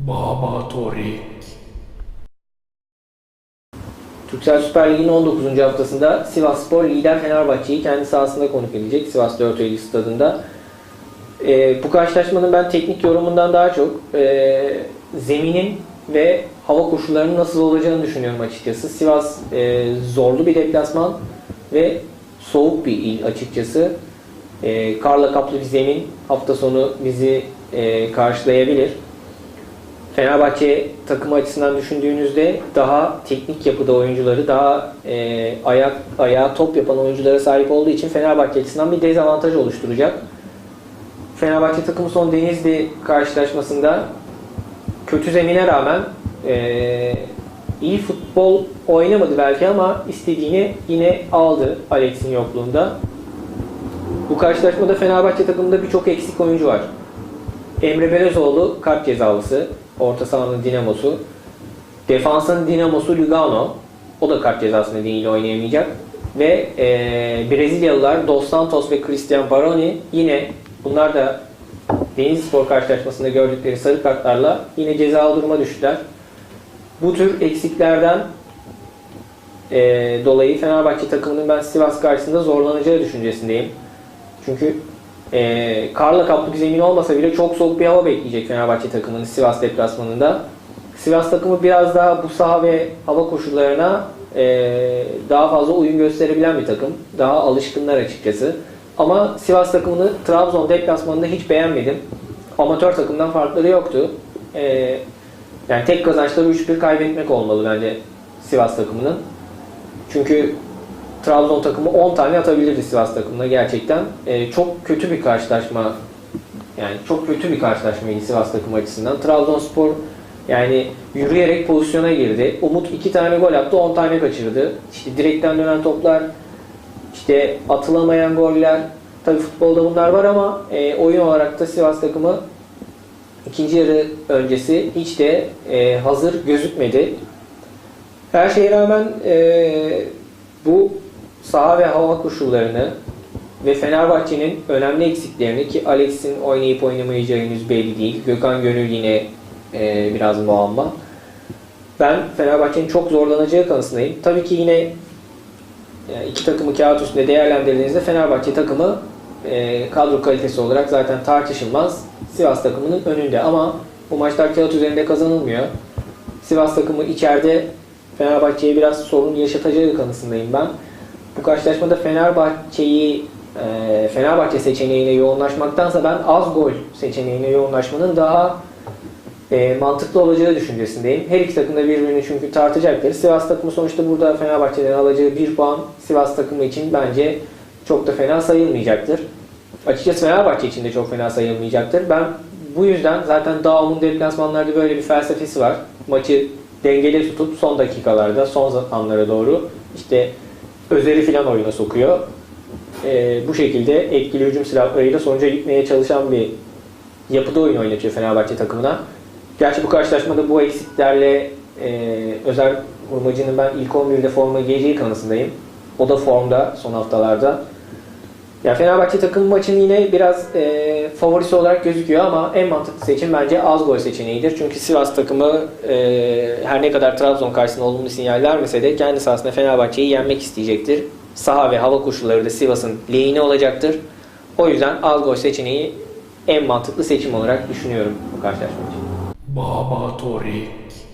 Baba Torik. Türksel Süper Ligi'nin 19. haftasında Sivas Spor lider Fenerbahçe'yi kendi sahasında konuk edecek Sivas 4 Eylül stadında. Ee, bu karşılaşmanın ben teknik yorumundan daha çok e, zeminin ve hava koşullarının nasıl olacağını düşünüyorum açıkçası. Sivas e, zorlu bir deplasman ve soğuk bir il açıkçası. E, karla kaplı bir zemin hafta sonu bizi e, karşılayabilir. Fenerbahçe takımı açısından düşündüğünüzde daha teknik yapıda oyuncuları, daha e, ayak ayağa top yapan oyunculara sahip olduğu için Fenerbahçe açısından bir dezavantaj oluşturacak. Fenerbahçe takımı son Denizli karşılaşmasında kötü zemine rağmen e, iyi futbol oynamadı belki ama istediğini yine aldı Alex'in yokluğunda. Bu karşılaşmada Fenerbahçe takımında birçok eksik oyuncu var. Emre Belözoğlu kart cezalısı. Orta sahanın dinamosu. Defansın dinamosu Lugano. O da kart cezası nedeniyle oynayamayacak. Ve e, Brezilyalılar Dos Santos ve Cristian Baroni yine bunlar da Denizli Spor karşılaşmasında gördükleri sarı kartlarla yine cezalı duruma düştüler. Bu tür eksiklerden e, dolayı Fenerbahçe takımının ben Sivas karşısında zorlanacağı düşüncesindeyim. Çünkü e, karla kaplı bir zemin olmasa bile çok soğuk bir hava bekleyecek Fenerbahçe takımının Sivas deplasmanında. Sivas takımı biraz daha bu saha ve hava koşullarına e, daha fazla uyum gösterebilen bir takım. Daha alışkınlar açıkçası. Ama Sivas takımını Trabzon deplasmanında hiç beğenmedim. Amatör takımdan farkları yoktu. E, yani tek kazançları 3-1 kaybetmek olmalı bence Sivas takımının. Çünkü Trabzon takımı 10 tane atabilirdi Sivas takımına gerçekten. Ee, çok kötü bir karşılaşma. Yani çok kötü bir karşılaşmaydı Sivas takımı açısından. Trabzonspor yani yürüyerek pozisyona girdi. Umut 2 tane gol attı, 10 tane kaçırdı. İşte direkten dönen toplar, işte atılamayan goller. Tabii futbolda bunlar var ama e, oyun olarak da Sivas takımı ikinci yarı öncesi hiç de e, hazır gözükmedi. Her şeye rağmen e, bu saha ve hava koşullarını ve Fenerbahçe'nin önemli eksiklerini ki Alex'in oynayıp oynamayacağı henüz belli değil. Gökhan Gönül yine e, biraz muamma. Ben Fenerbahçe'nin çok zorlanacağı kanısındayım. Tabii ki yine yani iki takımı kağıt üstünde değerlendirdiğinizde Fenerbahçe takımı e, kadro kalitesi olarak zaten tartışılmaz. Sivas takımının önünde ama bu maçlar kağıt üzerinde kazanılmıyor. Sivas takımı içeride Fenerbahçe'ye biraz sorun yaşatacağı kanısındayım ben. Bu karşılaşmada Fenerbahçe'yi e, Fenerbahçe seçeneğine yoğunlaşmaktansa ben az gol seçeneğine yoğunlaşmanın daha e, mantıklı olacağı düşüncesindeyim. Her iki takım da birbirini çünkü tartacaktır. Sivas takımı sonuçta burada Fenerbahçe'den alacağı bir puan Sivas takımı için bence çok da fena sayılmayacaktır. Açıkçası Fenerbahçe için de çok fena sayılmayacaktır. Ben bu yüzden zaten Daum'un deplasmanlarda böyle bir felsefesi var. Maçı dengeli tutup son dakikalarda, son anlara doğru işte Özer'i filan oyuna sokuyor. Ee, bu şekilde etkili hücum silahlarıyla sonuca gitmeye çalışan bir yapıda oyun oynatıyor Fenerbahçe takımına. Gerçi bu karşılaşmada bu eksiklerle e, Özer Hurmacı'nın ben ilk 11'de forma giyeceği kanısındayım. O da formda son haftalarda. Yani Fenerbahçe takım maçın yine biraz e, favorisi olarak gözüküyor ama en mantıklı seçim bence az gol seçeneğidir. Çünkü Sivas takımı e, her ne kadar Trabzon karşısında olumlu sinyal vermese de kendi sahasında Fenerbahçe'yi yenmek isteyecektir. Saha ve hava koşulları da Sivas'ın lehine olacaktır. O yüzden az gol seçeneği en mantıklı seçim olarak düşünüyorum bu karşılaşma için. Baba Torik.